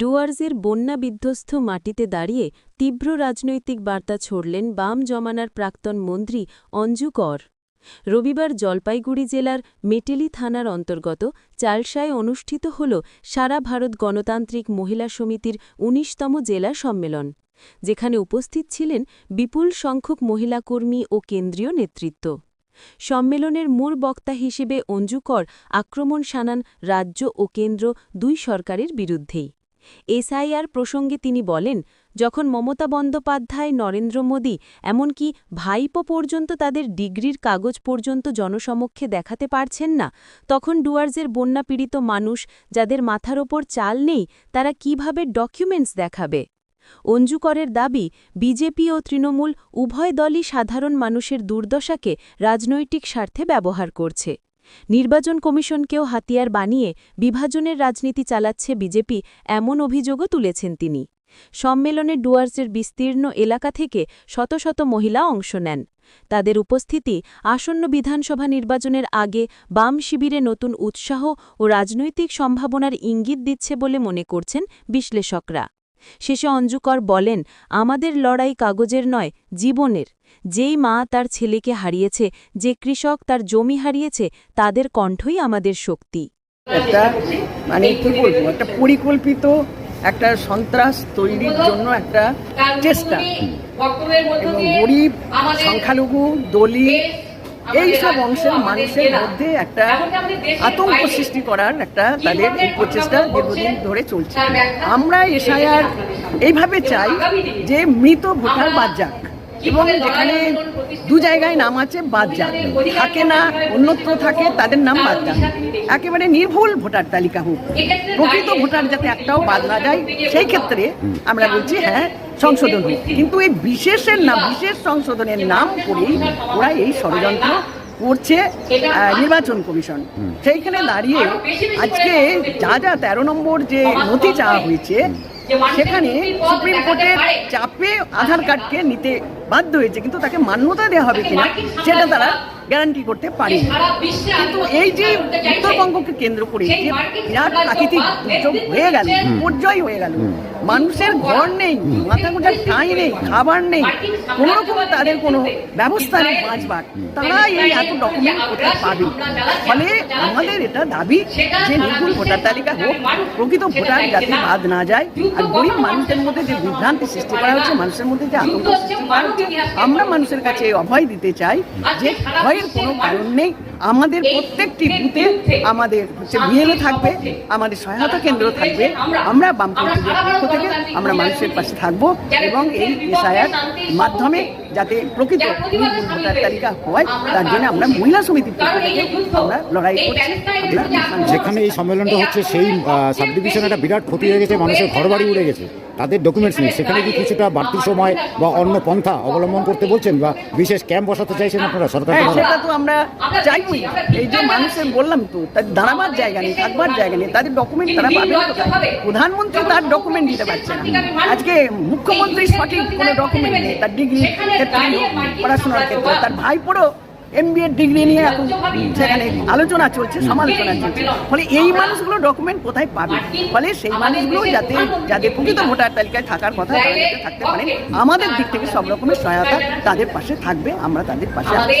ডুয়ার্সের বন্যা বিধ্বস্ত মাটিতে দাঁড়িয়ে তীব্র রাজনৈতিক বার্তা ছড়লেন বাম জমানার প্রাক্তন মন্ত্রী অঞ্জু কর। রবিবার জলপাইগুড়ি জেলার মেটেলি থানার অন্তর্গত চালসায় অনুষ্ঠিত হল সারা ভারত গণতান্ত্রিক মহিলা সমিতির ১৯তম জেলা সম্মেলন, যেখানে উপস্থিত ছিলেন বিপুল সংখ্যক মহিলা কর্মী ও কেন্দ্রীয় নেতৃত্ব। সম্মেলনের মূল বক্তা হিসেবে অঞ্জু কর আক্রমণ শানান রাজ্য ও কেন্দ্র দুই সরকারের বিরুদ্ধেই। এসআইআর প্রসঙ্গে তিনি বলেন, যখন মমতা বন্দ্যোপাধ্যায়, নরেন্দ্র মোদী, এমনকি ভাইপো পর্যন্ত তাদের ডিগ্রির কাগজ পর্যন্ত জনসমক্ষে দেখাতে পারছেন না, তখন ডুয়ার্সের বন্যাপীড়িত মানুষ যাদের মাথার ওপর চাল নেই, তারা কীভাবে ডকুমেন্টস দেখাবে? অঞ্জুকরের দাবি, বিজেপি ও তৃণমূল উভয় দলই সাধারণ মানুষের দুর্দশাকে রাজনৈতিক স্বার্থে ব্যবহার করছে। নির্বাচন কমিশনকেও হাতিয়ার বানিয়ে বিভাজনের রাজনীতি চালাচ্ছে বিজেপি, এমন অভিযোগও তুলেছেন তিনি। সম্মেলনে ডুয়ার্সের বিস্তীর্ণ এলাকা থেকে শত শত মহিলা অংশ নেন। তাদের উপস্থিতি আসন্ন বিধানসভা নির্বাচনের আগে বাম শিবিরে নতুন উৎসাহ ও রাজনৈতিক সম্ভাবনার ইঙ্গিত দিচ্ছে বলে মনে করছেন বিশ্লেষকরা। শেষে অঞ্জুকর বলেন, আমাদের লড়াই কাগজের নয়, জীবনের। যেই মা তার ছেলেকে হারিয়েছে, যে কৃষক তার জমি হারিয়েছে, তাদের কণ্ঠই আমাদের শক্তি। একটা মানে কি বলব, একটা পরিকল্পিত একটা সন্ত্রাস তৈরির জন্য একটা চেষ্টা। গরিব, সংখ্যালঘু, দলিত এই সব অংশের মানুষের মধ্যে একটা আতঙ্ক সৃষ্টি করার একটা তাদের প্রচেষ্টা দীর্ঘদিন ধরে চলছে। আমরা এসআইআর এইভাবে চাই যে মৃত ভোটার বাদ যাক। এবং যেখানে দু জায়গায় নাম আছে বাদ যাক। থাকে না অন্যত্র থাকে তাদের নাম বাদ যাক। একেবারে নির্ভুল ভোটার তালিকা হোক। প্রকৃত ভোটার যাতে একটাও বাদ না যায় সেই ক্ষেত্রে আমরা বলছি হ্যাঁ সংশোধন হোক। কিন্তু এই বিশেষের নাম বিশেষ সংশোধনের নাম করেই ওরা এই ষড়যন্ত্র করছে নির্বাচন কমিশন। সেইখানে দাঁড়িয়ে আজকে যা যা তেরো নম্বর যে নথি চাওয়া হয়েছে সেখানে সুপ্রিম কোর্টের চাপে আধার কার্ডকে নিতে বাধ্য হয়েছে কিন্তু তাকে মান্যতা দেওয়া হবে কিনা সেটা তারা গ্যারান্টি করতে পারি। কিন্তু এই যে উত্তরবঙ্গকে কেন্দ্র করে যে বিরাট প্রাকৃতিক দুর্যোগ হয়ে গেল বিপর্যয় হয়ে গেল। মানুষের ঘর নেই মাথা গোটার ঠাঁই নেই খাবার নেই কোনো রকম তাদের কোনো ব্যবস্থা নেই বাঁচবার তারা এই এত ডকুমেন্ট কোথায় পাবে? ফলে আমাদের এটা দাবি যে নির্ভুল ভোটার তালিকা হোক প্রকৃত ভোটার যাতে বাদ না যায় আর গরিব মানুষের মধ্যে যে বিভ্রান্তি সৃষ্টি করা হচ্ছে মানুষের মধ্যে যে আতঙ্ক সৃষ্টি করা হচ্ছে আমরা মানুষের কাছে এই অভয় দিতে চাই যে ভয়ের কোনো কারণ নেই। আমাদের প্রত্যেকটি বুথে আমাদের হচ্ছে বিএলও থাকবে আমাদের সহায়তা কেন্দ্র থাকবে আমরা বামপন্থীদের পক্ষ থেকে আমরা মানুষের পাশে থাকব এবং এই এসআইআর মাধ্যমে যাতে প্রকৃত ভোটার তালিকা হয় তার জন্য আমরা মহিলা সমিতির পক্ষ থেকে আমরা লড়াই করছি। যেখানে এই সম্মেলনটা হচ্ছে সেই সাব ডিভিশনে একটা বিরাট ক্ষতি হয়ে গেছে মানুষের ঘরবাড়ি উড়ে গেছে। তাদের ডকুমেন্টস নেই সেখানে কি কিছুটা বাড়তি সময় বা অন্য পন্থা অবলম্বন করতে বলছেন বা বিশেষ ক্যাম্প বসাতে চাইছেন আপনারা? সরকার হ্যাঁ সেটা তো আমরা চাইবই এই যে মানুষের বললাম তো তাদের দাঁড়াবার জায়গা নেই থাকবার জায়গা নেই তাদের ডকুমেন্ট তারা পাবে কোথায়? প্রধানমন্ত্রী তার ডকুমেন্ট দিতে পারছে না। আজকে মুখ্যমন্ত্রী সঠিক কোনো ডকুমেন্ট নেই তার ডিগ্রি ক্ষেত্রে পড়াশোনার ক্ষেত্রে তার ভাইপোরও এমবিএ ডিগ্রি নিয়ে এখন সেখানে আলোচনা চলছে সমালোচনা চলছে। ফলে এই মানুষগুলো ডকুমেন্ট কোথায় পাবে? ফলে সেই মানুষগুলো যাতে যাদের প্রকৃত ভোটার তালিকায় থাকার কথা তারা যাতে থাকতে পারে আমাদের দিক থেকে সব রকমের সহায়তা তাদের পাশে থাকবে আমরা তাদের পাশে আছি।